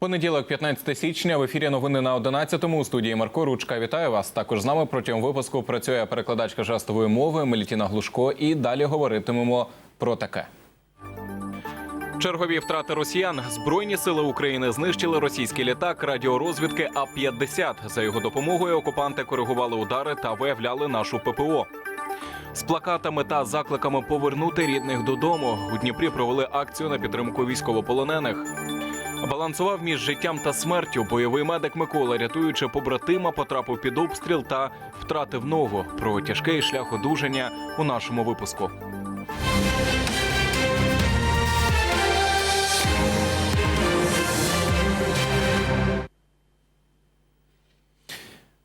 Понеділок, 15 січня, в ефірі новини на 11-му. У студії Марко Ручка. Вітаю вас. Також з нами протягом випуску працює перекладачка жестової мови Мелітіна Глушко. І далі говоритимемо про таке. Чергові втрати росіян. Збройні сили України знищили російський літак радіорозвідки А-50. За його допомогою окупанти коригували удари та виявляли нашу ППО. З плакатами та закликами повернути рідних додому у Дніпрі провели акцію на підтримку військовополонених. Балансував між життям та смертю. Бойовий медик Микола, рятуючи побратима, потрапив під обстріл та втратив ногу. Про тяжкий шлях одужання у нашому випуску.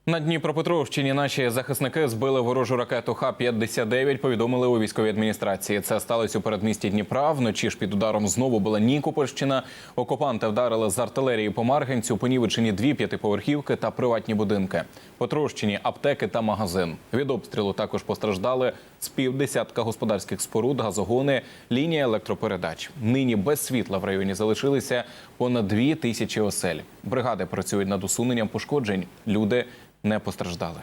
На Дніпропетровщині наші захисники збили ворожу ракету Х-59, повідомили у військовій адміністрації. Це сталося у передмісті Дніпра. Вночі ж під ударом знову була Нікопольщина. Окупанти вдарили з артилерії по Марганцю, понівечені дві п'ятиповерхівки та приватні будинки. Потрощені аптеки та магазин. Від обстрілу також постраждали з півдесятка господарських споруд, газогони, лінія електропередач. Нині без світла в районі залишилися понад дві тисячі осель. Бригади працюють над усуненням пошкоджень. Люди не постраждали.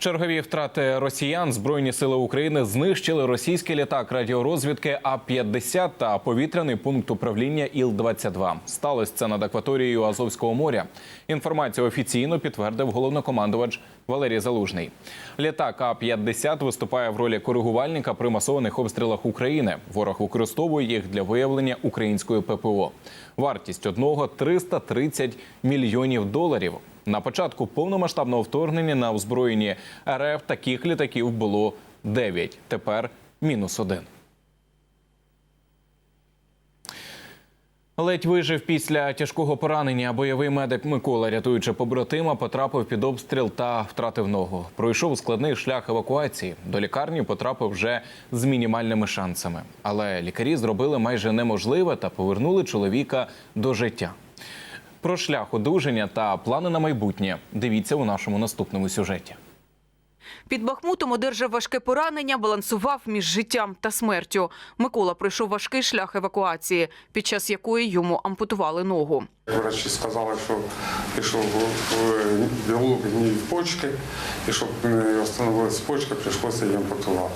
Чергові втрати росіян збройні сили України знищили російський літак радіорозвідки А-50 та повітряний пункт управління Іл-22. Сталося це над акваторією Азовського моря. Інформацію офіційно підтвердив головнокомандувач Валерій Залужний. Літак А-50 виступає в ролі коригувальника при масованих обстрілах України. Ворог використовує їх для виявлення української ППО. Вартість одного 330 мільйонів доларів. На початку повномасштабного вторгнення на озброєнні РФ таких літаків було 9. Тепер мінус один. Ледь вижив після тяжкого поранення. Бойовий медик Микола, рятуючи побратима, потрапив під обстріл та втратив ногу. Пройшов складний шлях евакуації. До лікарні потрапив вже з мінімальними шансами. Але лікарі зробили майже неможливе та повернули чоловіка до життя. Про шлях одужання та плани на майбутнє дивіться у нашому наступному сюжеті. Під Бахмутом одержав важке поранення, балансував між життям та смертю. Микола пройшов важкий шлях евакуації, під час якої йому ампутували ногу. Врачі сказали, що пішов в білок в почки, і щоб не встановилися почки, прийшлося її ампутувати.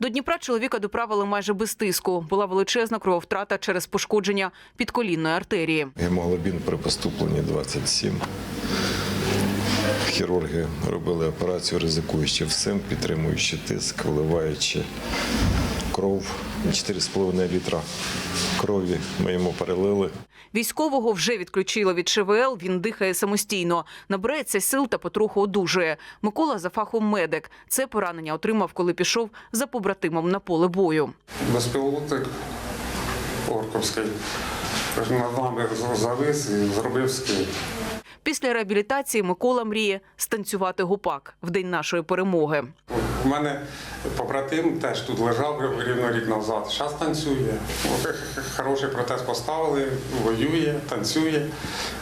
До Дніпра чоловіка доправили майже без тиску. Була величезна крововтрата через пошкодження підколінної артерії. Гемоглобін при поступленні 27. Хірурги робили операцію, ризикуючи всім, підтримуючи тиск, вливаючи кров 4,5 літра крові. Ми йому перелили. Військового вже відключило від ШВЛ. Він дихає самостійно, набирається сил та потроху одужує. Микола за фахом медик. Це поранення отримав, коли пішов за побратимом на поле бою. Безпілотник Орковський над нами завис і зробив скид. Після реабілітації Микола мріє станцювати гупак в день нашої перемоги. У мене побратим теж тут лежав рівно рік назад. Зараз танцює. Хороший протез поставили, воює, танцює,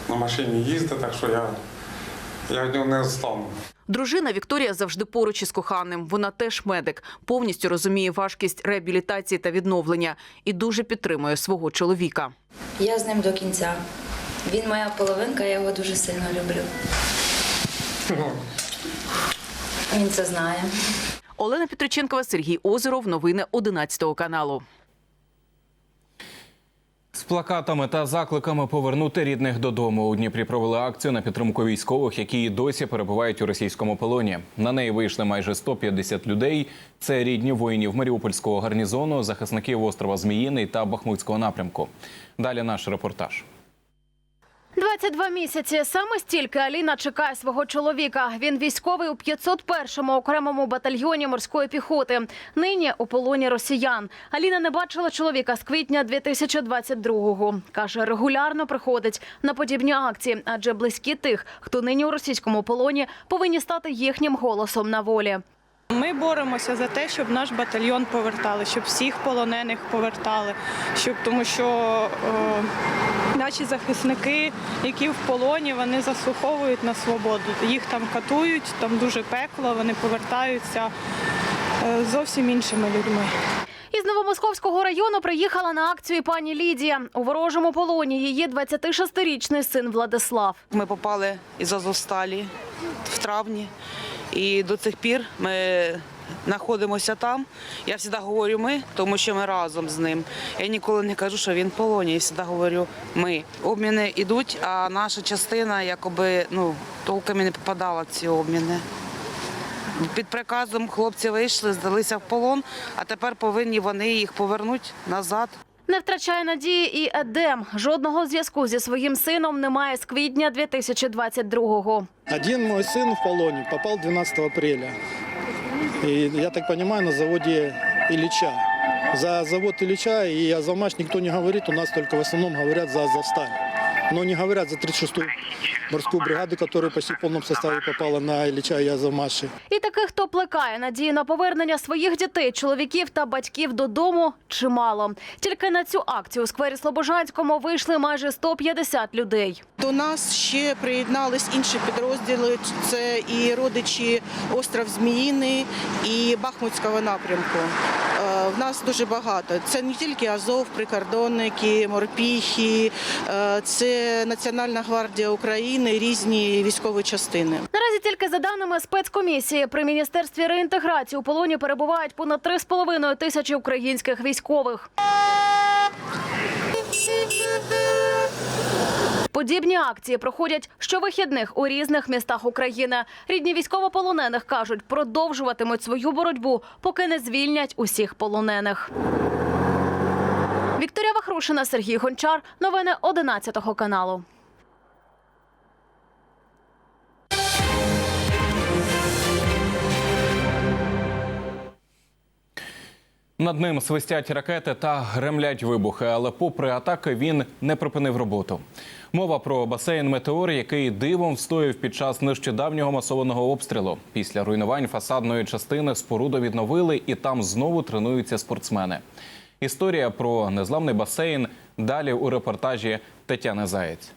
на машині їздить, так що я, я від нього не відстану. Дружина Вікторія завжди поруч із коханим. Вона теж медик, повністю розуміє важкість реабілітації та відновлення і дуже підтримує свого чоловіка. Я з ним до кінця. Він моя половинка, я його дуже сильно люблю. Він це знає. Олена Петриченкова, Сергій Озеров. Новини 11 каналу. З плакатами та закликами повернути рідних додому у Дніпрі провели акцію на підтримку військових, які і досі перебувають у російському полоні. На неї вийшли майже 150 людей. Це рідні воїнів Маріупольського гарнізону, захисників острова Зміїний та Бахмутського напрямку. Далі наш репортаж. 22 місяці. Саме стільки Аліна чекає свого чоловіка. Він військовий у 501-му окремому батальйоні морської піхоти. Нині у полоні росіян. Аліна не бачила чоловіка з квітня 2022-го. Каже, регулярно приходить на подібні акції, адже близькі тих, хто нині у російському полоні, повинні стати їхнім голосом на волі. Ми боремося за те, щоб наш батальйон повертали, щоб всіх полонених повертали, щоб тому що е, наші захисники, які в полоні, вони заслуховують на свободу. Їх там катують, там дуже пекло, вони повертаються е, зовсім іншими людьми. Із Новомосковського району приїхала на акцію пані Лідія. У ворожому полоні її 26-річний син Владислав. Ми попали із Азовсталі в травні, і до цих пір ми знаходимося там. Я завжди говорю ми, тому що ми разом з ним. Я ніколи не кажу, що він в полоні. Я завжди говорю ми. Обміни йдуть, а наша частина якоби ну, толком і не попадала в ці обміни. Під приказом хлопці вийшли, здалися в полон, а тепер повинні вони їх повернути назад. Не втрачає надії і Едем. Жодного зв'язку зі своїм сином немає з квітня 2022-го. Один мой сын в полоне попал 12 апреля. И, я так понимаю, на заводе Ильича. За завод Ильича и Азовмаш никто не говорит, у нас только в основном говорят за Азовсталь. Но не говорят за 36-ю морскую бригаду, которая почти в полном составе попала на Ильича и Азовмаши. І таких, хто плекає надії на повернення своїх дітей, чоловіків та батьків додому, чимало. Тільки на цю акцію у сквері Слобожанському вийшли майже 150 людей. До нас ще приєднались інші підрозділи. Це і родичі остров Зміїний і Бахмутського напрямку. Е, В нас дуже багато. Це не тільки Азов, прикордонники, морпіхи, е, Національна гвардія України, різні військові частини. Наразі тільки за даними спецкомісії при міністерстві реінтеграції у полоні перебувають понад 3,5 тисячі українських військових. Подібні акції проходять щовихідних у різних містах України. Рідні військовополонених кажуть, продовжуватимуть свою боротьбу, поки не звільнять усіх полонених. Вікторія Вахрушина, Сергій Гончар. Новини 11 каналу. Над ним свистять ракети та гремлять вибухи, але попри атаки він не припинив роботу. Мова про басейн Метеор, який дивом встояв під час нещодавнього масованого обстрілу. Після руйнувань фасадної частини споруду відновили, і там знову тренуються спортсмени. Історія про незламний басейн далі у репортажі Тетяни Заєць.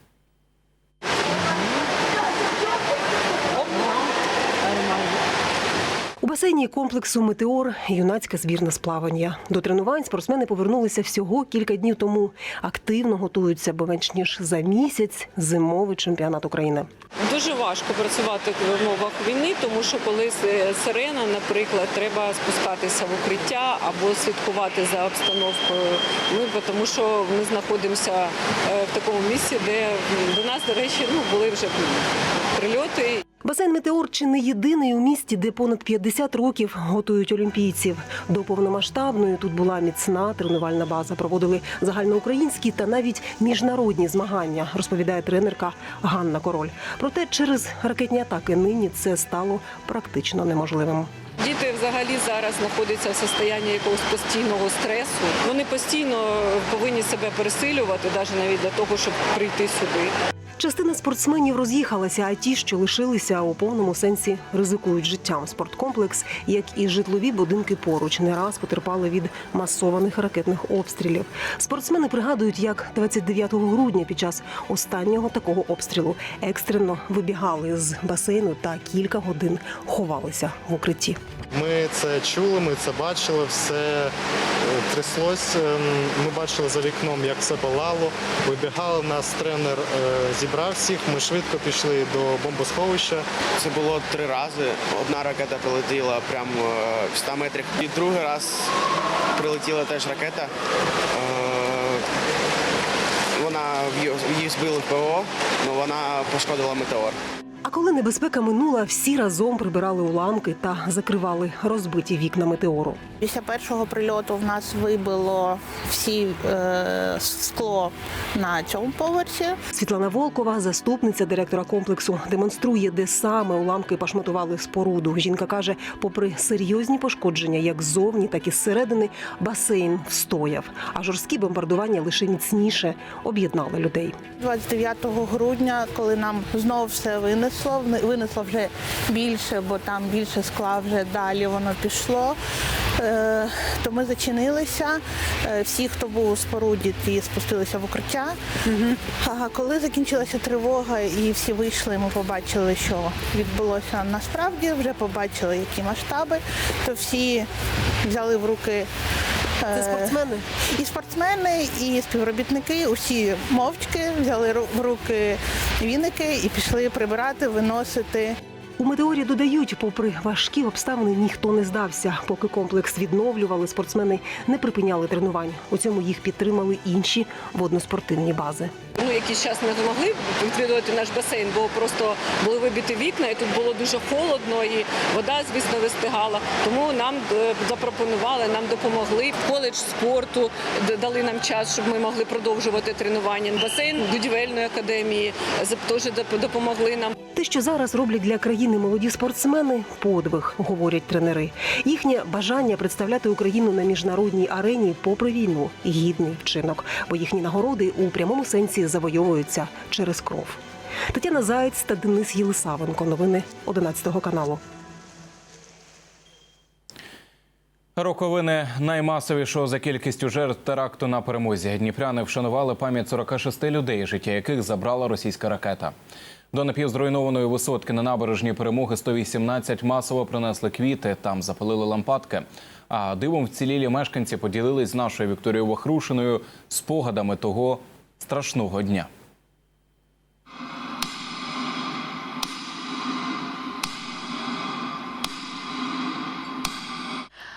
У басейні комплексу Метеор юнацька збірна з плавання. До тренувань спортсмени повернулися всього кілька днів тому. Активно готуються, бо менш ніж за місяць зимовий чемпіонат України. Дуже важко працювати в умовах війни, тому що коли с- сирена, наприклад, треба спускатися в укриття або слідкувати за обстановкою. Ми бо тому, що ми знаходимося е, в такому місці, де до нас, до речі, ну були вже прильоти. Басейн Метеор чи не єдиний у місті, де понад 50 років готують олімпійців. До повномасштабної тут була міцна тренувальна база. Проводили загальноукраїнські та навіть міжнародні змагання, розповідає тренерка Ганна Король. Проте через ракетні атаки нині це стало практично неможливим. Діти взагалі зараз знаходяться в состоянні якогось постійного стресу. Вони постійно повинні себе пересилювати, навіть навіть для того, щоб прийти сюди. Частина спортсменів роз'їхалася, а ті, що лишилися, у повному сенсі ризикують життям. Спорткомплекс, як і житлові будинки поруч, не раз потерпали від масованих ракетних обстрілів. Спортсмени пригадують, як 29 грудня під час останнього такого обстрілу екстрено вибігали з басейну та кілька годин ховалися в укритті. Ми це чули, ми це бачили, все е, тряслось. Ем, Ми бачили за вікном, як все палало. Вибігали, нас тренер е, зібрав всіх. Ми швидко пішли до бомбосховища. Це було три рази. Одна ракета прилетіла прямо е, в 100 метрах. І другий раз прилетіла теж ракета. Е, Вона її- збили в ПО, але вона пошкодила метеор. А коли небезпека минула, всі разом прибирали уламки та закривали розбиті вікна метеору. Після першого прильоту в нас вибило всі е, скло на цьому поверсі. Світлана Волкова, заступниця директора комплексу, демонструє, де саме уламки пошматували споруду. Жінка каже, попри серйозні пошкодження, як ззовні, так і зсередини, басейн встояв. А жорсткі бомбардування лише міцніше об'єднали людей. 29 грудня, коли нам знову все винесло, винесло вже більше, бо там більше скла вже далі воно пішло. е, То ми зачинилися. Е, Всі, хто був у споруді, ті спустилися в укриття. А коли закінчилася тривога і всі вийшли, ми побачили, що відбулося насправді, вже побачили, які масштаби, то всі взяли в руки Це спортсмени? І спортсмени, і співробітники усі мовчки взяли в руки віники і пішли прибирати, виносити. У метеорі додають, попри важкі обставини, ніхто не здався. Поки комплекс відновлювали, спортсмени не припиняли тренувань. У цьому їх підтримали інші водноспортивні бази. Ну, якийсь час не змогли відвідувати наш басейн, бо просто були вибиті вікна, і тут було дуже холодно, і вода, звісно, вистигала. Тому нам е, запропонували, нам допомогли. Коледж спорту дали нам час, щоб ми могли продовжувати тренування. Басейн будівельної академії теж допомогли нам. Те, що зараз роблять для країни молоді спортсмени, подвиг, говорять тренери. Їхнє бажання представляти Україну на міжнародній арені, попри війну, гідний вчинок, бо їхні нагороди у прямому сенсі завойовуються через кров. Тетяна Заєць та Денис Єлисавенко. Новини 11 каналу. Роковини наймасовішого за кількістю жертв теракту на перемозі. Дніпряни вшанували пам'ять 46 людей, життя яких забрала російська ракета. До напівзруйнованої висотки на набережні перемоги 118 масово принесли квіти. Там запалили лампадки. А дивом вцілілі мешканці поділились з нашою Вікторією Вахрушиною спогадами того страшного дня.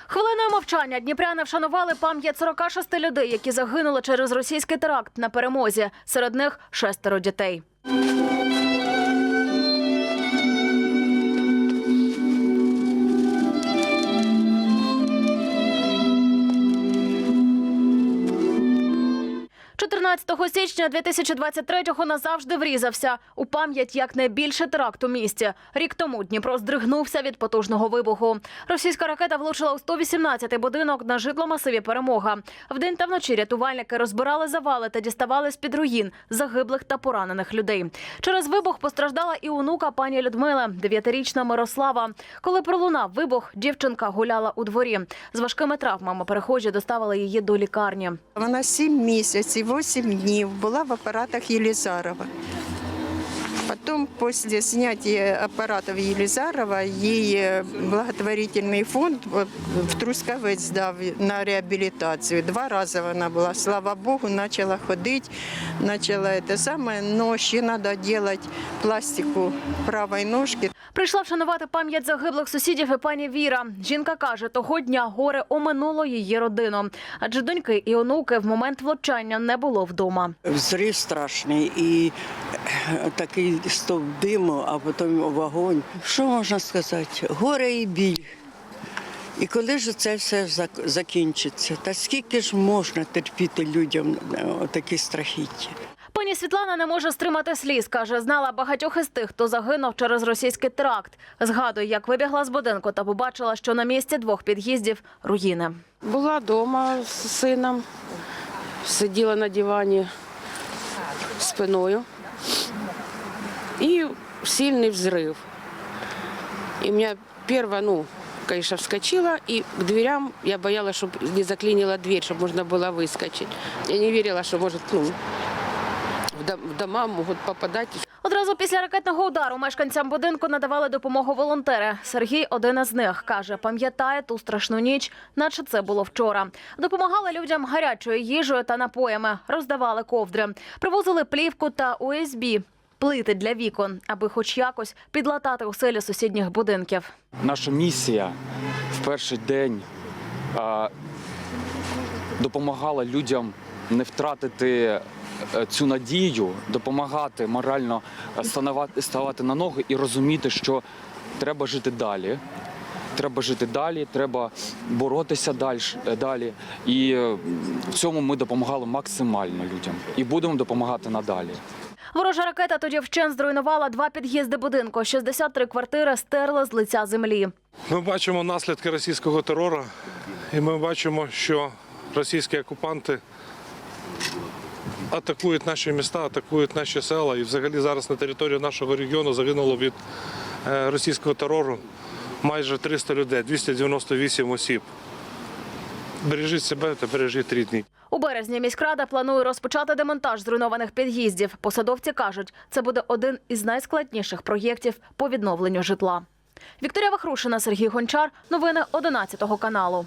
Хвилиною мовчання дніпряни вшанували пам'ять 46 людей, які загинули через російський теракт на перемозі. Серед них шестеро дітей. – 14 січня 2023-го назавжди врізався у пам'ять як найбільше теракт у місті. Рік тому Дніпро здригнувся від потужного вибуху. Російська ракета влучила у 118-й будинок на житломасиві Перемога. Вдень та вночі рятувальники розбирали завали та діставали з під руїн загиблих та поранених людей. Через вибух постраждала і онука пані Людмили, дев'ятирічна Мирослава. Коли пролунав вибух, дівчинка гуляла у дворі. З важкими травмами перехожі доставили її до лікарні. Вона 7 місяців, 8 днів була в апаратах Єлізарова. Потом, после снятия аппаратов Елизарова, ей э, благотворительный фонд э, в Трускавець дав на реабілітацію. Два рази вона була, слава Богу, почала ходити, почала те саме, но ще треба робити пластику правої ножки. Прийшла вшанувати пам'ять загиблих сусідів і пані Віра. Жінка каже, того дня горе оминуло її родину, адже доньки і онуки в момент влучання не було вдома. Взрив страшний і е, такий стовп диму, а потім вогонь. Що можна сказати? Горе і біль. І коли ж це все закінчиться? Та скільки ж можна терпіти людям е, такі страхіття? Пані Світлана не може стримати сліз. каже, знала багатьох із тих, хто загинув через російський теракт. Згадує, як вибігла з будинку та побачила, що на місці двох під'їздів руїни. Була вдома з сином, сиділа на дивані спиною І сильний взрив. І мене перша, ну, конечно, вскочила, и к дверям я боялась, чтобы не заклинила дверь, чтобы можно было выскочить. Я не верила, что может, ну, в дом- в дома могут попадать. Одразу після ракетного удару мешканцям будинку надавали допомогу волонтери. Сергій один із них каже, пам'ятає ту страшну ніч, наче це було вчора. Допомагали людям гарячою їжею та напоями, роздавали ковдри, привозили плівку та УСБ, плити для вікон, аби хоч якось підлатати оселі сусідніх будинків. Наша місія в перший день допомагала людям не втратити е, цю надію, допомагати морально е, ставати на ноги і розуміти, що треба жити далі. Треба жити далі, треба боротися далі. далі. І е, в цьому ми допомагали максимально людям і будемо допомагати надалі. Ворожа ракета тоді вщен зруйнувала два під'їзди будинку. 63 квартири стерли з лиця землі. Ми бачимо наслідки російського терору, і ми бачимо, що російські окупанти атакують наші міста, атакують наші села. І взагалі зараз на території нашого регіону загинуло від е, російського терору майже 300 людей, 298 осіб. Бережіть себе та бережіть рідний. У березні міськрада планує розпочати демонтаж зруйнованих під'їздів. Посадовці кажуть, це буде один із найскладніших проєктів по відновленню житла. Вікторія Вахрушина, Сергій Гончар. Новини 11 каналу.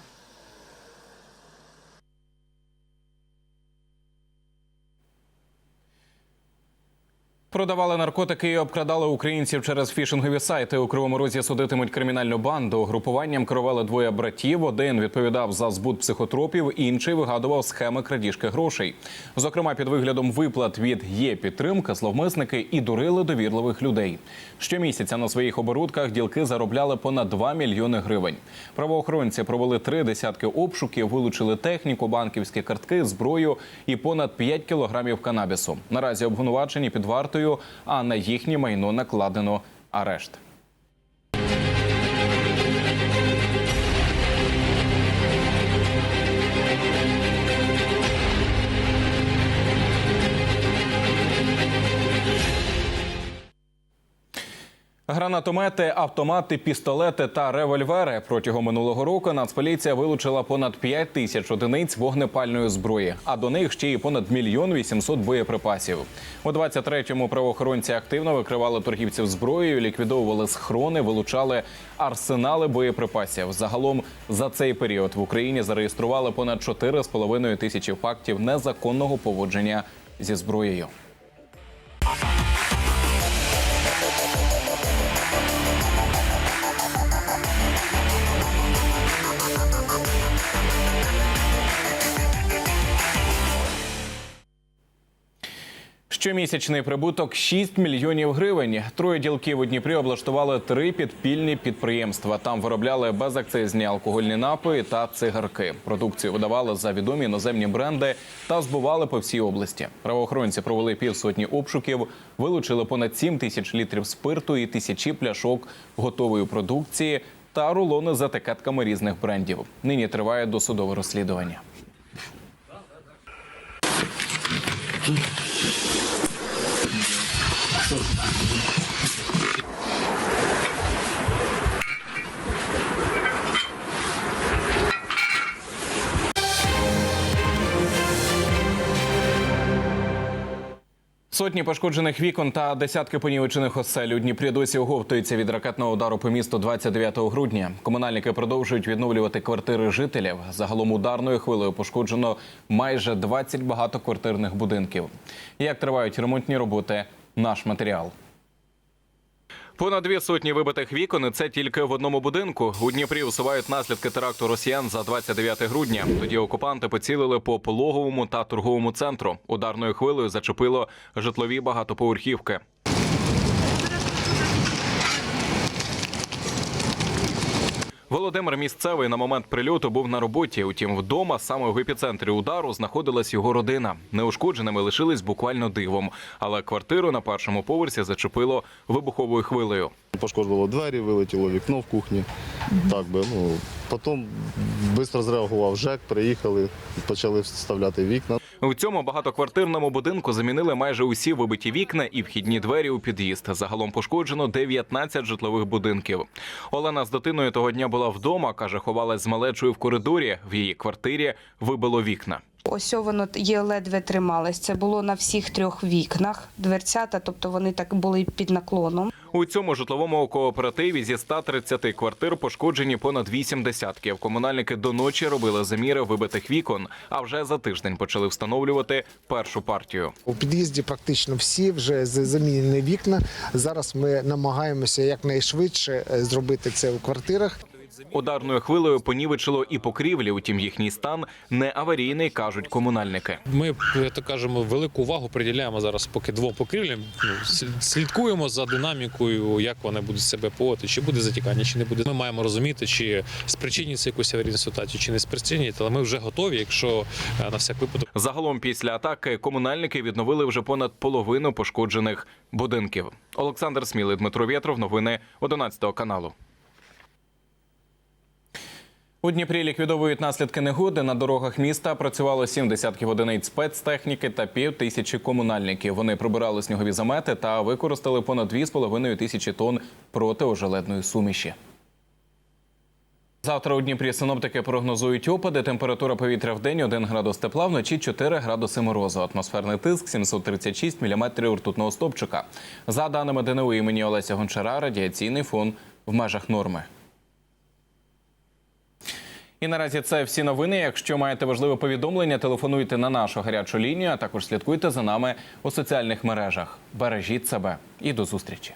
Продавали наркотики і обкрадали українців через фішингові сайти. У Кривому Розі судитимуть кримінальну банду. Групуванням керували двоє братів. Один відповідав за збут психотропів, інший вигадував схеми крадіжки грошей. Зокрема, під виглядом виплат від є підтримка, зловмисники і дурили довірливих людей. Щомісяця на своїх оборудках ділки заробляли понад 2 мільйони гривень. Правоохоронці провели три десятки обшуків, вилучили техніку, банківські картки, зброю і понад 5 кілограмів канабісу. Наразі обвинувачені під вартою, а на їхнє майно накладено арешт. Гранатомети, автомати, пістолети та револьвери протягом минулого року Нацполіція вилучила понад 5 тисяч одиниць вогнепальної зброї, а до них ще й понад мільйон 800 боєприпасів. У 23-му правоохоронці активно викривали торгівців зброєю, ліквідовували схрони, вилучали арсенали боєприпасів. Загалом за цей період в Україні зареєстрували понад 4,5 тисячі фактів незаконного поводження зі зброєю. Щомісячний прибуток 6 мільйонів гривень. Троє ділків у Дніпрі облаштували три підпільні підприємства. Там виробляли безакцизні алкогольні напої та цигарки. Продукцію видавали за відомі іноземні бренди та збували по всій області. Правоохоронці провели півсотні обшуків, вилучили понад 7 тисяч літрів спирту і тисячі пляшок готової продукції та рулони з етикетками різних брендів. Нині триває досудове розслідування. Сотні пошкоджених вікон та десятки понівечених осель у Дніпрі досі оговтуються від ракетного удару по місту 29 грудня. Комунальники продовжують відновлювати квартири жителів. Загалом ударною хвилею пошкоджено майже 20 багатоквартирних будинків. Як тривають ремонтні роботи? Наш матеріал. Понад дві сотні вибитих вікон. і Це тільки в одному будинку. У Дніпрі усувають наслідки теракту росіян за 29 грудня. Тоді окупанти поцілили по пологовому та торговому центру. Ударною хвилею зачепило житлові багатоповерхівки. Володимир місцевий на момент прильоту був на роботі. Утім, вдома саме в епіцентрі удару знаходилась його родина. Неушкодженими лишились буквально дивом, але квартиру на першому поверсі зачепило вибуховою хвилею. Пошкодило двері, вилетіло вікно в кухні. Так би, ну, потім швидко зреагував ЖЕК, приїхали, почали вставляти вікна. У цьому багатоквартирному будинку замінили майже усі вибиті вікна і вхідні двері у під'їзд. Загалом пошкоджено 19 житлових будинків. Олена з дитиною того дня була вдома. каже, ховалась з малечою в коридорі. В її квартирі вибило вікна. Ось воно є ледве трималось. Це було на всіх трьох вікнах. Дверцята, тобто вони так були під наклоном. У цьому житловому кооперативі зі 130 квартир пошкоджені понад 8 десятків. Комунальники до ночі робили заміри вибитих вікон, а вже за тиждень почали встановлювати першу партію. У під'їзді практично всі вже з- замінені вікна. Зараз ми намагаємося якнайшвидше е, зробити це у квартирах. Ударною хвилею понівечило і покрівлі. Утім, їхній стан не аварійний, кажуть комунальники. Ми то кажемо, велику увагу приділяємо зараз поки двом покрівлям. Ну, слідкуємо за динамікою, як вони будуть себе поводити, чи буде затікання, чи не буде. Ми маємо розуміти, чи спричиниться якусь аварійну ситуацію, чи не спричинить, але ми вже готові, якщо е, на всяк випадок. Загалом після атаки комунальники відновили вже понад половину пошкоджених будинків. Олександр Смілий, Дмитро Вєтров. Новини 11 каналу. У Дніпрі ліквідовують наслідки негоди. На дорогах міста працювало сім десятків одиниць спецтехніки та пів тисячі комунальників. Вони прибирали снігові замети та використали понад 2,5 тисячі тонн протиожеледної суміші. Завтра у Дніпрі синоптики прогнозують опади. Температура повітря в день 1 градус тепла, вночі 4 градуси морозу. Атмосферний тиск 736 міліметрів ртутного стопчика. За даними ДНУ імені Олеся Гончара, радіаційний фон в межах норми. І наразі це всі новини. Якщо маєте важливе повідомлення, телефонуйте на нашу гарячу лінію, а також слідкуйте за нами у соціальних мережах. Бережіть себе і до зустрічі.